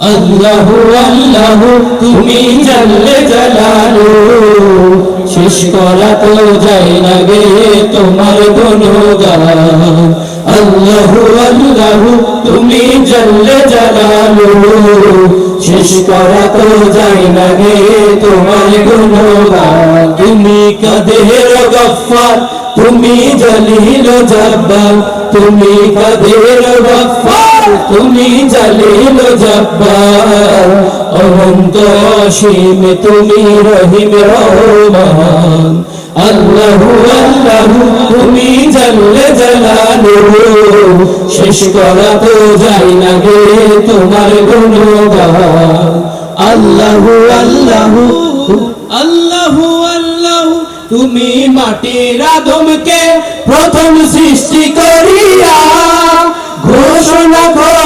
আল্লাহু আল্লাহু, তুমি জানলে জালালু। শেষ করা তো যায় না গে তোমার গুণগান। আল্লাহু আল্লাহু, তুমি জানলে জালালু। শেষ করা তো যায় না গে তোমার তুমি কাদের গফফার, তুমি জলিল জব্বার তুমি কাদের গফফার। তুমি জলিল জব্বার অনন্ত অসীম তুমি রহিম রহমান। আল্লাহু আল্লাহু, তুমি জানলে জালালু শেষ করা তো যায় না গে তোমার গুণগান। আল্লাহু আল্লাহু আল্লাহু আল্লাহু, তুমি মাটির আদমকে প্রথম সৃষ্টি করিয়া ঘোষণা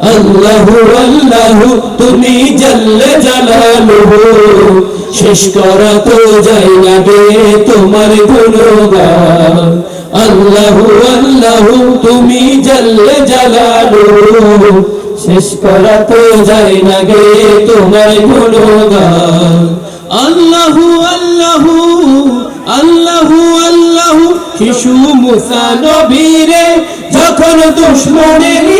আল্লাহু আল্লাহু, তুমি জাল্লে জালালুহু। শেষ করা তো যায় না গে তোমার গুণগান। আল্লাহু আল্লাহু, তুমি জাল্লে জালালুহু। শেষ করা তো যায় না গে তোমার গুণগান। আল্লাহু আল্লাহু আল্লাহু আল্লাহু, শিশু মুসা নবীরে, যখন দুশ্মনের ডরে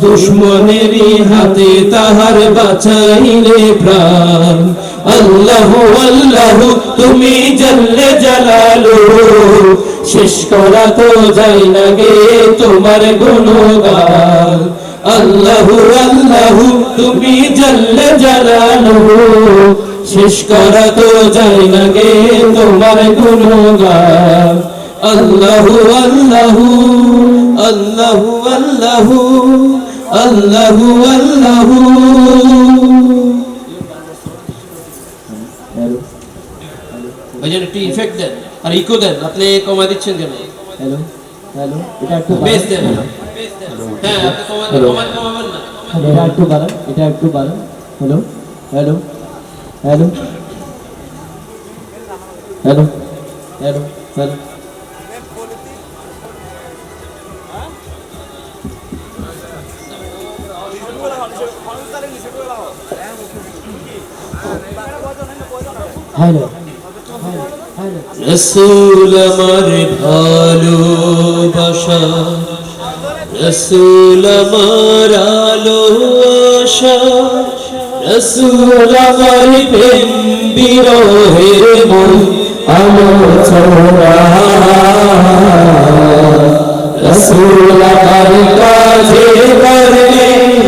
দুশ্মনেরই হাতে তাহার বাঁচাইলে প্রাণ। আল্লাহ আল্লাহ, তুমি জানলে জালালু। শেষ করা তো যায় না গে তোমার গুণগান। আল্লাহু আল্লাহু, তুমি জানলে জালালু। শেষ করা তো যায় না গে তোমার গুণগান। আল্লাহু আল্লাহু আল্লাহু আল্লাহু। আল্লাহু আল্লাহু। ওই জন্য একটু ইফেক্ট দেন আর ইকো দেন আপনি কমা দিচ্ছেন কেন? হ্যালো হ্যালো এটা একটু বেস দেন হ্যাঁ আপনি কমা কমাবেন না। এটা একটু বাড়ান এটা একটু বাড়ান। Hello hello hello. Hello hello hello. Hello Rasul আমার ভালোবাসা রসুল আমার আলো আশা, রসুল আমার প্রেম বিরহের মন রসুল আমার অনুপ্রেরণা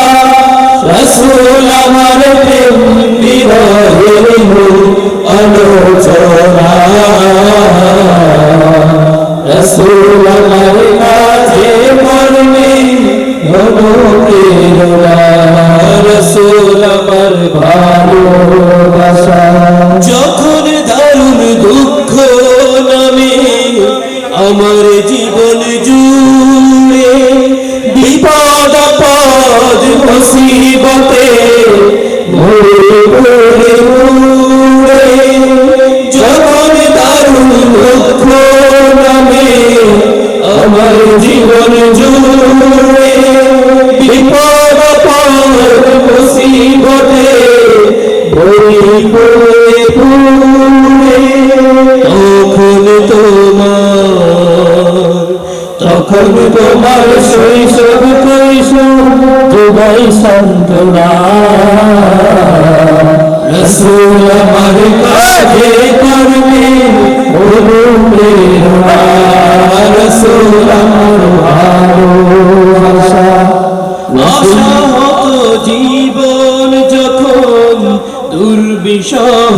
জীবন জুড়ে, বিপদ পদ মুসিবতে ভরে ভরে যখন দারুণ দুঃখ নামে আমার জীবন জুড়ে, বিপদ পদ মুসিবতে ভরে ভরে উড়ে, তখন তোমার তখন তোমার শৈশব কৈশোর যোগাই সান্ত্বনা রসুল আমার কাছে করবে অনুপ্রেরণা রসুল আমার ভালোবাসা। আশাহত জীবন যখন দুর্বিষহ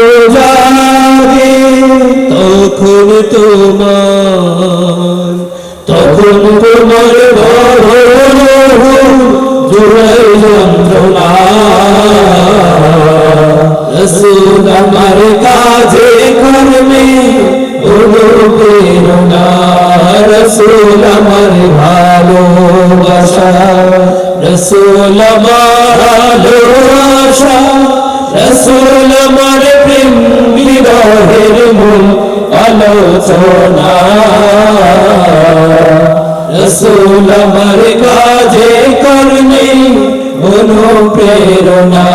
রসুল আমার ভালোবাসা, রসুল আমার ভালোবাসা, রসুল আমার প্রেম বিরহের মূল আলোচনা। রসুল আমার কাজে কর্মে অনুপ্রেরণা,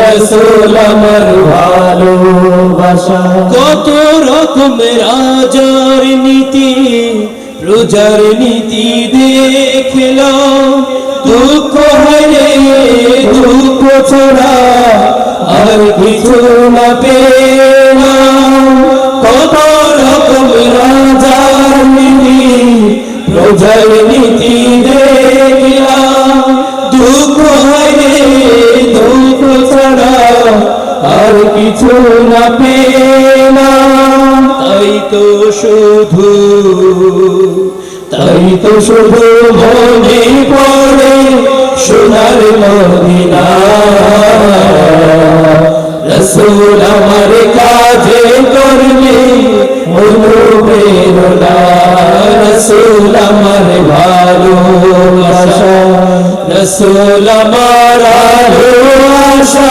রসুল আমার ভালোবাসা। কত রকমের আজার নীতি প্রজার নীতি দেখল, দুঃখ হয়ে দুঃখ ছড়া আর কিছু না। কত রকম রাজার নীতি প্রজার নীতি দেখলাম। দুঃখ হয়ে দুঃখ ছড়া আর কিছু না। পেলাম তাই তো শুধু তাই তো শুধু মনে পড়ে সোনার মদিনা। রসুল আমার কাজে করবে অনুপ্রেরণা রসুল আমার ভালোবাসা। রসুল আমার আশা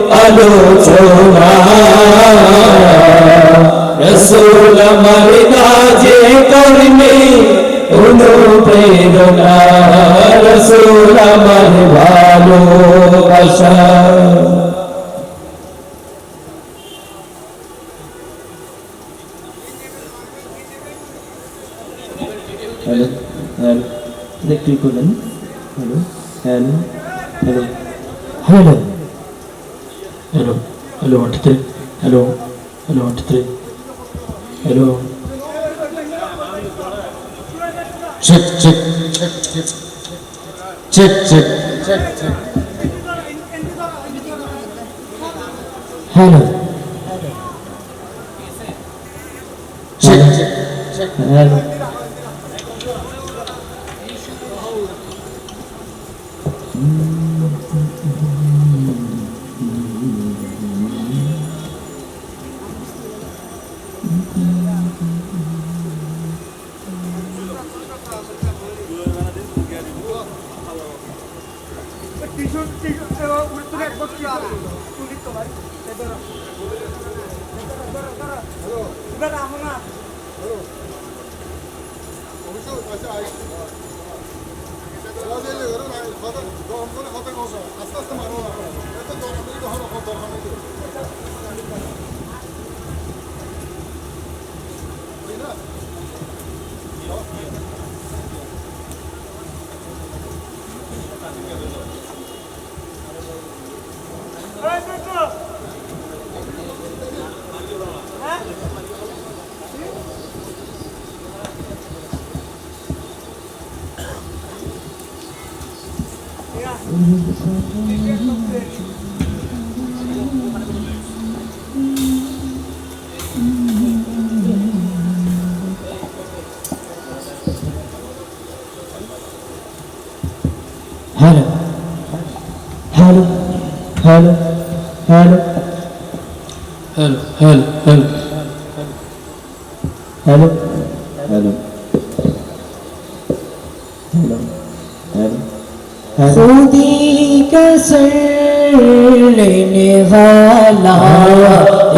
আলোচনা রসুল আমার কাজে কর্মে অনুপ্রেরণা রসুল আমার ভালোবাসা হ্যালো হ্যালো একটু করলেন hello hello hello hello hello hello one two three hello hello one two three hello check check check check check check check check hello check check hello আস্তে আস্তে মারো এত দরকার দরকার নেই এই هلا هلا هلا هلا هلا खुदी कसर लेने वाला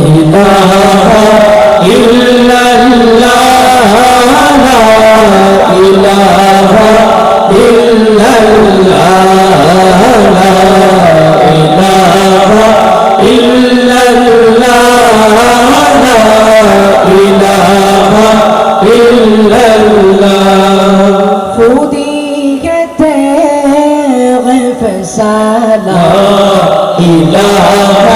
इलाहा इल्लल्लाह इलाहा इल्लल्लाह ইলাহা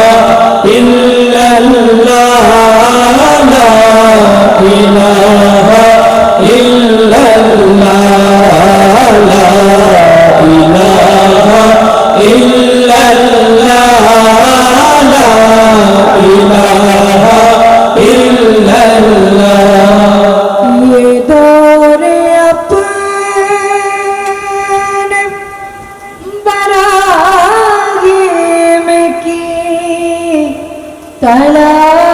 快乐。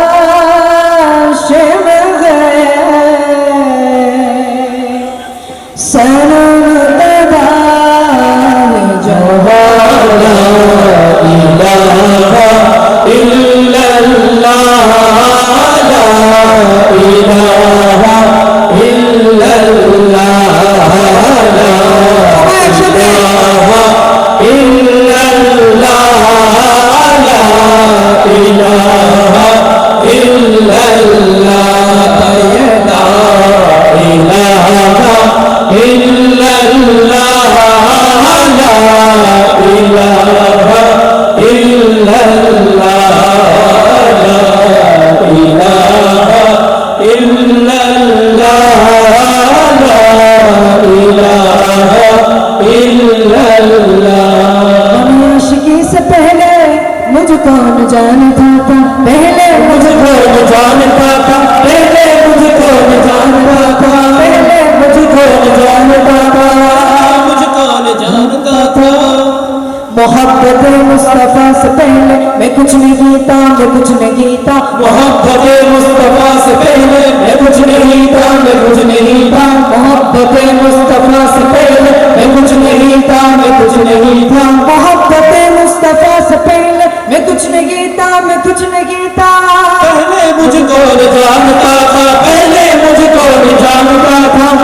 Deus. मुस्तफ़ा से पहले मैं कुछ नहीं गीता मैं कुछ नहीं गीता मोहब्बत मुस्तफ़ा से पहले मैं कुछ नहीं गीता मैं कुछ नहीं गीता मोहब्बत मुस्तफ़ा से पहले मैं कुछ नहीं गीता मैं कुछ नहीं गीता मोहब्बत मुस्तफ़ा से पहले मैं कुछ नहीं गीता मैं कुछ नहीं गीता पहले मुझको जानता था पहले मुझको जानता था।